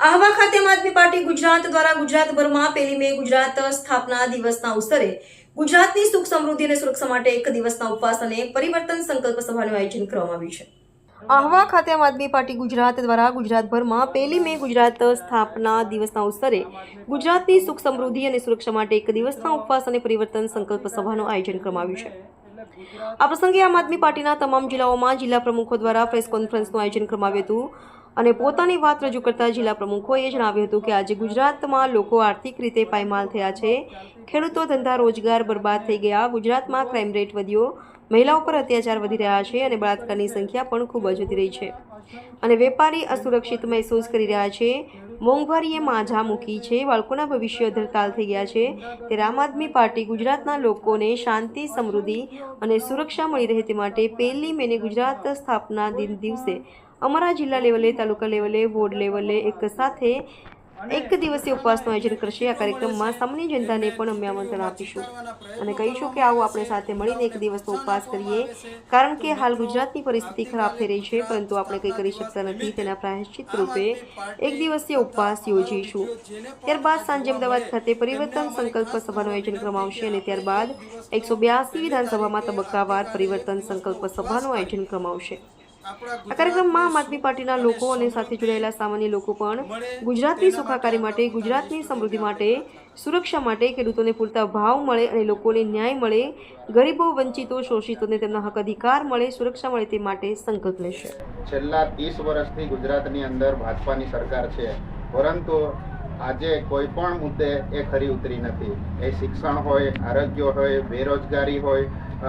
આહવા ખાતે આમ આદમી પાર્ટી ગુજરાત દ્વારા ગુજરાતભરમાં પહેલી મે ગુજરાત સ્થાપના દિવસના અવસરે ગુજરાતની સુખ સમૃદ્ધિ અને સુરક્ષા માટે એક દિવસના ઉપવાસ અને પરિવર્તન સંકલ્પ સભાનું આયોજન કરવામાં આવ્યું છે. આહવા ખાતે આમ આદમી પાર્ટી ગુજરાત દ્વારા ગુજરાતભરમાં પહેલી મે ગુજરાત સ્થાપના દિવસના અવસરે ગુજરાતની સુખ સમૃદ્ધિ અને સુરક્ષા માટે એક દિવસના ઉપવાસ અને પરિવર્તન સંકલ્પ સભાનું આયોજન કરવામાં આવ્યું છે. આ પ્રસંગે આમ આદમી પાર્ટીના તમામ જિલ્લાઓમાં જિલ્લા પ્રમુખો દ્વારા પ્રેસ કોન્ફરન્સનું આયોજન કરવામાં આવ્યું હતું. અને પોતાની વાત રજૂ કરતા જિલ્લા પ્રમુખોએ જણાવ્યું હતું કે આજે ગુજરાતમાં લોકો આર્થિક રીતે પાયમાલ થયા છે. ખેડૂતો ધંધા રોજગાર બરબાદ થઈ ગયા. ગુજરાતમાં ક્રાઇમ રેટ વધ્યો. મહિલાઓ પર અત્યાચાર વધી રહ્યા છે અને બળાત્કારની સંખ્યા પણ ખૂબ જ વધી રહી છે. અને વેપારી અસુરક્ષિત મહેસૂસ કરી રહ્યા છે. મોંઘવારીએ માઝા મૂકી છે. બાળકોના ભવિષ્ય ધરતાલ થઈ ગયા છે. તે આમ આદમી પાર્ટી ગુજરાતના લોકોને શાંતિ, સમૃદ્ધિ અને સુરક્ષા મળી રહે તે માટે પહેલી મેને ગુજરાત સ્થાપના દિન દિવસે અમારા જિલ્લા લેવલે, તાલુકા લેવલે, વોર્ડ લેવલે એક સાથે એક દિવસીય ઉપવાસનું આયોજન કરશે. આ કાર્યક્રમમાં સામાન્ય જનતાને પણ અમે આમંત્રણ આપીશું. અને કહીશું કે આવો આપણે સાથે મળીને એક દિવસનો ઉપવાસ કરીએ, કારણ કે હાલ ગુજરાતની પરિસ્થિતિ ખરાબ થઈ રહી છે, પરંતુ આપણે કંઈ કરી શકતા નથી. તેના પ્રાયશ્ચિત રૂપે એક દિવસીય ઉપવાસ યોજીશું. ત્યારબાદ સાંજે અમદાવાદ ખાતે પરિવર્તન સંકલ્પ સભાનું આયોજન કરવામાં અને ત્યારબાદ એકસો બ્યાસી વિધાનસભામાં તબક્કાવાર પરિવર્તન સંકલ્પ સભાનું આયોજન કરવામાં આ કાર્યક્રમમાં આમ આદમી પાર્ટીના લોકો અને સાથે જોડાયેલા સામાન્ય લોકો પણ ગુજરાતની સુખાકારી માટે ગુજરાતની સમૃદ્ધિ માટે સુરક્ષા માટે ખેડૂતોને પૂરતા ભાવ મળે અને લોકોને ન્યાય મળે ગરીબો વંચિતો શોષિતોને તેમના હક અધિકાર મળે સુરક્ષા મળે તે માટે સંકલ્પ લેશે. છેલ્લા ત્રીસ વર્ષથી ગુજરાતની અંદર ભાજપાની સરકાર છે પરંતુ આજે કોઈ પણ મુદ્દે એ ખરી ઉતરી નથી. એ શિક્ષણ હોય આરોગ્ય હોય બેરોજગારી હોય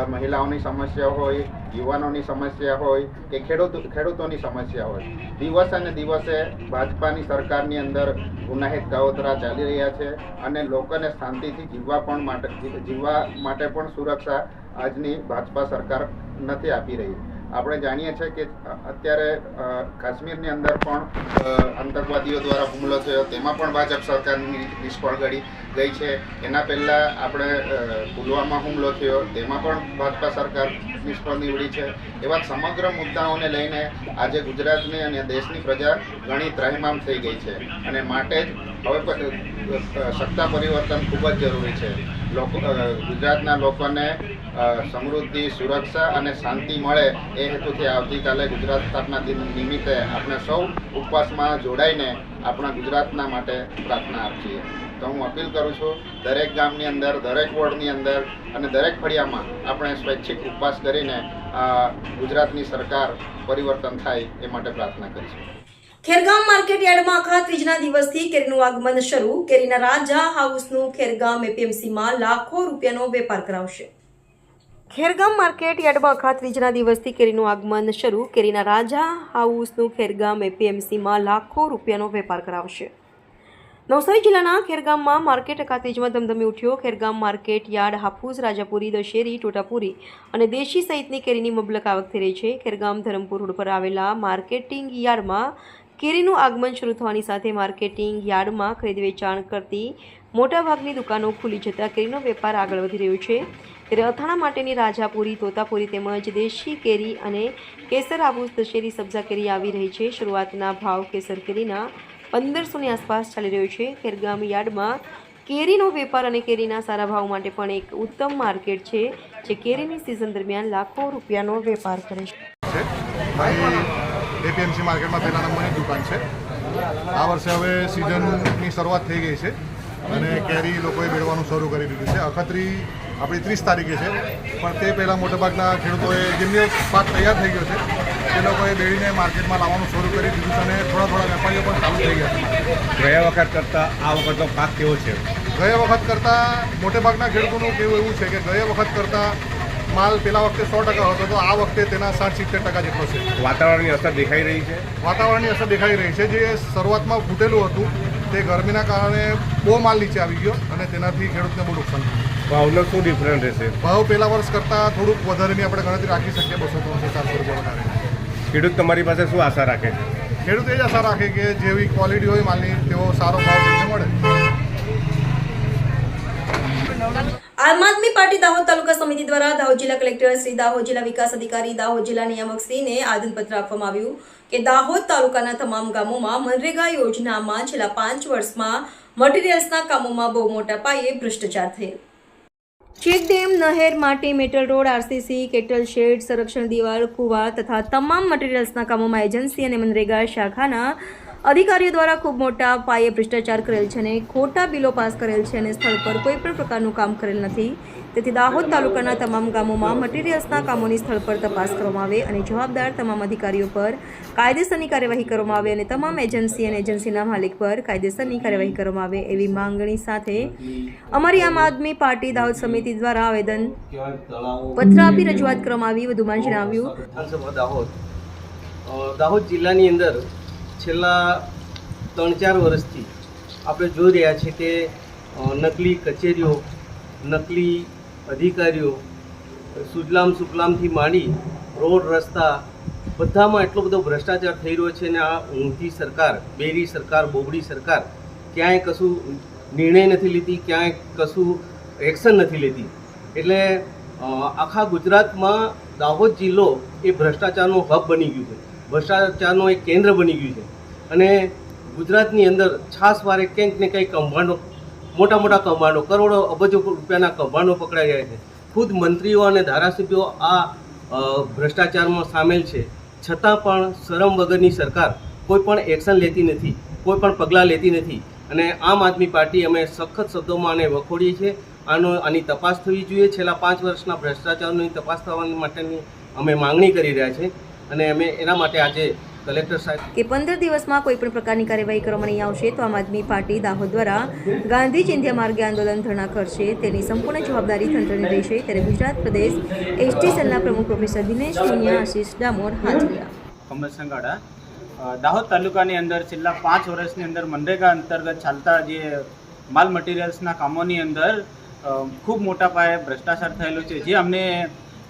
મહિલાઓની સમસ્યા હોય યુવાનોની સમસ્યા હોય કે ખેડૂત, ખેડૂતોની સમસ્યા હોય. દિવસ અને દિવસે ભાજપાની સરકારની અંદર ગુનાહિત કાવતરા ચાલી રહ્યા છે અને લોકોને શાંતિથી જીવવા પણ માટે, જીવવા માટે પણ સુરક્ષા આજની ભાજપા સરકાર નથી આપી રહી. આપણે જાણીએ છીએ કે અત્યારે કાશ્મીરની અંદર પણ આતંકવાદીઓ દ્વારા હુમલો થયો. તેમાં પણ ભાજપ સરકારની નિષ્ફળ ગઈ ગઈ છે. એના પહેલાં આપણે પુલવામા હુમલો થયો. તેમાં પણ ભાજપા સરકાર નિષ્ફળ નીવડી છે. એવા સમગ્ર મુદ્દાઓને લઈને આજે ગુજરાતની અને દેશની પ્રજા ઘણી ત્રહેમામ થઈ ગઈ છે. અને માટે જ હવે સત્તા પરિવર્તન ખૂબ જ જરૂરી છે. લોકો ગુજરાતના લોકોને સમૃદ્ધિ, સુરક્ષા અને શાંતિ મળે એ હેતુથી આવતીકાલે ગુજરાત સ્થાપના દિન નિમિત્તે આપણે સૌ ઉપવાસમાં જોડાઈને આપણા ગુજરાતના માટે પ્રાર્થના આપીએ. તો હું અપીલ કરું છું, દરેક ગામની અંદર, દરેક વોર્ડની અંદર અને દરેક ફળિયામાં આપણે સ્વૈચ્છિક ઉપવાસ કરીને ગુજરાતની સરકાર પરિવર્તન થાય એ માટે પ્રાર્થના કરીશું. ખેરગામ માર્કેટ યાર્ડમાં આખા ત્રીજના દિવસથી કેરીનું આગમન શરૂ. કેરીના રાજા હાઉસનું ખેરગામ એપીએમસીમાં લાખો રૂપિયાનો વેપાર કરાવશે. ખેરગામ માર્કેટ યાર્ડમાં આખા ત્રીજના દિવસથી કેરીનું આગમન શરૂ. કેરીના રાજા હાઉસનું ખેરગામ એપીએમસીમાં લાખો રૂપિયાનો વેપાર કરાવશે. નવસારી જિલ્લાના ખેરગામમાં માર્કેટ અખાત્રીજમાં ધમધમી ઉઠ્યો. ખેરગામ માર્કેટ યાર્ડ હાફૂસ, રાજાપુરી, દશેરી, ટોટાપુરી અને દેશી સહિતની કેરીની મબલક આવક થઈ રહી છે. ખેરગામ ધરમપુર રોડ પર આવેલા માર્કેટિંગ યાર્ડમાં કેરીનું આગમન શરૂ થવાની સાથે માર્કેટિંગ યાર્ડમાં ખરીદ વેચાણ કરતી મોટાભાગની દુકાનો ખુલી જતાં કેરીનો વેપાર આગળ વધી રહ્યો છે. ત્યારે અથાણા માટેની રાજાપુરી, તોતાપુરી તેમજ દેશી કેરી અને કેસર આબુ દશેરી સબ્જા કેરી આવી રહી છે. શરૂઆતના ભાવ કેસર કેરીના પંદરસોની આસપાસ ચાલી રહ્યો છે. ખેરગામ યાર્ડમાં કેરીનો વેપાર અને કેરીના સારા ભાવ માટે પણ એક ઉત્તમ માર્કેટ છે, જે કેરીની સિઝન દરમિયાન લાખો રૂપિયાનો વેપાર કરે છે. એપીએમસી માર્કેટમાં પહેલા નંબરની દુકાન છે. આ વર્ષે હવે સિઝનની શરૂઆત થઈ ગઈ છે અને કેરી લોકોએ બેળવાનું શરૂ કરી દીધું છે. અખત્રી આપણી ત્રીસ તારીખે છે પણ તે પહેલાં મોટાભાગના ખેડૂતોએ જેમની પાક તૈયાર થઈ ગયો છે તે લોકોએ બેડીને માર્કેટમાં લાવવાનું શરૂ કરી દીધું છે અને થોડા થોડા વેપારીઓ પણ ચાલુ થઈ ગયા છે. ગયા વખત કરતાં આ વખતનો પાક કેવો છે? ગયા વખત કરતાં મોટેભાગના ખેડૂતોનું કેવું એવું છે કે ગયા વખત કરતાં માલ પેલા વખતે સો ટકા હતો તો આ વખતે તેના સાઠ સિત્તેર ટકા જેટલો છે. વાતાવરણની અસર દેખાઈ રહી છે? વાતાવરણની અસર દેખાઈ રહી છે. જે શરૂઆતમાં ફૂટેલું હતું તે ગરમીના કારણે બહુ માલ નીચે આવી ગયો અને તેનાથી ખેડૂતને બહુ નુકસાન થયું. ભાવનો શું ડિફરન્સ રહેશે? ભાવ પહેલા વર્ષ કરતાં થોડુંક વધારેની આપણે ગણતરી રાખી શકીએ બસો ત્રણસો ચારસો રૂપિયા વધારે. ખેડૂત તમારી પાસે શું આશા રાખે છે? ખેડૂત એ જ આશા રાખે કે જેવી ક્વોલિટી હોય માલની તેવો સારો ભાવ મળે. આમ આદમી પાર્ટી દાહોદ તાલુકા સમિતિ દ્વારા દાહોદ જિલ્લા કલેક્ટર શ્રી દાહોદ જિલ્લા વિકાસ અધિકારી, દાહોદ જિલ્લા નિયામક શ્રીને આદનપત્ર આપવામાં આવ્યું કે દાહોદ તાલુકાના તમામ ગામોમાં મનરેગા યોજનામાં છેલ્લા પાંચ વર્ષમાં મટીરિયલ્સના કામોમાં બહુ મોટા પાયે ભ્રષ્ટાચાર થયેલ ચેકડેમ, નહેર, માટે, metal road, RCC, cattle shed, સંરક્ષણ દિવાલ, કુવા તથા તમામ મટીરિયલ્સના કામોમાં એજન્સી અને મનરેગા શાખાના અધિકારીઓ દ્વારા ખૂબ મોટા પાયે ભ્રષ્ટાચાર કરેલ છે અને ખોટા બિલો પાસ કરેલ છે અને સ્થળ પર કોઈ પણ પ્રકારનું કામ કરેલ નથી. તેથી દાહોદ તાલુકાના તમામ ગામોમાં મટીરિયલ્સના કામોની સ્થળ પર તપાસ કરવામાં આવે અને જવાબદાર તમામ અધિકારીઓ પર કાયદેસરની કાર્યવાહી કરવામાં આવે અને તમામ એજન્સી અને એજન્સીના માલિક પર કાયદેસરની કાર્યવાહી કરવામાં આવે એવી માંગણી સાથે અમારી આમ આદમી પાર્ટી દાહોદ સમિતિ દ્વારા આવેદન પત્ર આપી રજૂઆત કરવામાં આવી. વધુમાં જણાવ્યું. દાહોદ જિલ્લાની અંદર છેલ્લા ત્રણ ચાર વર્ષથી આપણે જોઈ રહ્યા છીએ કે નકલી કચેરીઓ, નકલી અધિકારીઓ સુજલામ સુફલામથી માંડી રોડ, રસ્તા બધામાં એટલો બધો ભ્રષ્ટાચાર થઈ રહ્યો છે અને આ ઊંધી સરકાર, બેરી સરકાર, બોબડી સરકાર ક્યાંય કશું નિર્ણય નથી લીધી, ક્યાંય કશું એક્શન નથી લેતી એટલે આખા ગુજરાતમાં દાહોદ જિલ્લો એ ભ્રષ્ટાચારનો હબ બની ગયું છે. ભ્રષ્ટાચારનું એક કેન્દ્ર બની ગયું છે. અને ગુજરાતની અંદર છાસવારે કંઈક ને કંઈક કૌભાંડો, મોટા મોટા કૌભાંડો, કરોડો, અબજો રૂપિયાના કૌભાંડો પકડાઈ જાય છે. ખુદ મંત્રીઓ અને ધારાસભ્યો આ ભ્રષ્ટાચારમાં સામેલ છે. છતાં પણ શરમ વગરની સરકાર કોઈ પણ એક્શન લેતી નથી, કોઈ પણ પગલાં લેતી નથી. અને આમ આદમી પાર્ટી અમે સખત શબ્દોમાં આને વખોડીએ છીએ. આનો, આની તપાસ થવી જોઈએ. છેલ્લા પાંચ વર્ષના ભ્રષ્ટાચારની તપાસ થવાની માટેની અમે માંગણી કરી રહ્યા છીએ. અને અમે એના માટે આજે કલેક્ટર સાહેબ કે પંદર દિવસમાં કોઈ પણ પ્રકારની કાર્યવાહી કરવામાં નહીં આવશે તો આમ આદમી પાર્ટી દાહોદ દ્વારા ગાંધી ચિંધ્યા માર્ગે આંદોલન ધરણા કરશે. તેની સંપૂર્ણ જવાબદારી તંત્રની રહેશે. ત્યારે ગુજરાત પ્રદેશ એસટી સેલના પ્રમુખ પ્રોફેસર દિનેશ પુનિયા આશીષ ડામોર હાજરિયા કમલ સંગાડા દાહોદ તાલુકાની અંદર છેલ્લા પાંચ વર્ષની અંદર મનરેગા અંતર્ગત ચાલતા જે માલ મટીરિયલ્સના કામોની અંદર ખૂબ મોટા પાયે ભ્રષ્ટાચાર થયેલો છે. જે અમને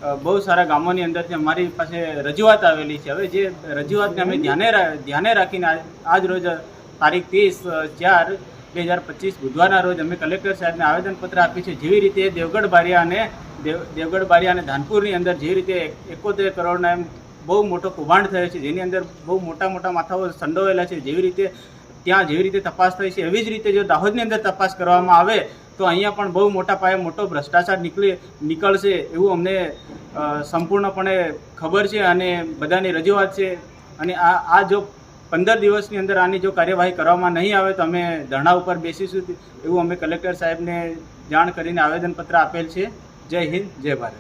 બહુ સારા ગામોની અંદરથી અમારી પાસે રજૂઆત આવેલી છે. હવે જે રજૂઆતને અમે ધ્યાને ધ્યાને રાખીને આજ- રોજ તારીખ ત્રીસ ચાર બે હજાર પચીસ બુધવારના રોજ અમે કલેક્ટર સાહેબને આવેદનપત્ર આપ્યું છે. જેવી રીતે દેવગઢ બારિયા અને દેવ, દેવગઢ બારિયા અને ધાનપુરની અંદર જે રીતે એકોતેર કરોડના એમ બહુ મોટો કૌભાંડ થયો છે. જેની અંદર બહુ મોટા મોટા માથાઓ સંડોવેલા છે. જેવી રીતે ત્યાં જેવી રીતે તપાસ થઈ છે, એવી જ રીતે જો દાહોદની અંદર તપાસ કરવામાં આવે, તો અહીંયા પણ બહુ મોટા પાયે મોટો ભ્રષ્ટાચાર નીકળે, નીકળશે એવું અમને સંપૂર્ણપણે ખબર છે અને બધાની રજૂઆત છે. અને આ આ જો પંદર દિવસની અંદર આની જો કાર્યવાહી કરવામાં નહીં આવે, તો અમે ધરણા ઉપર બેસીશું એવું અમે કલેક્ટર સાહેબને જાણ કરીને આવેદનપત્ર આપેલ છે. જય હિન્દ, જય ભારત.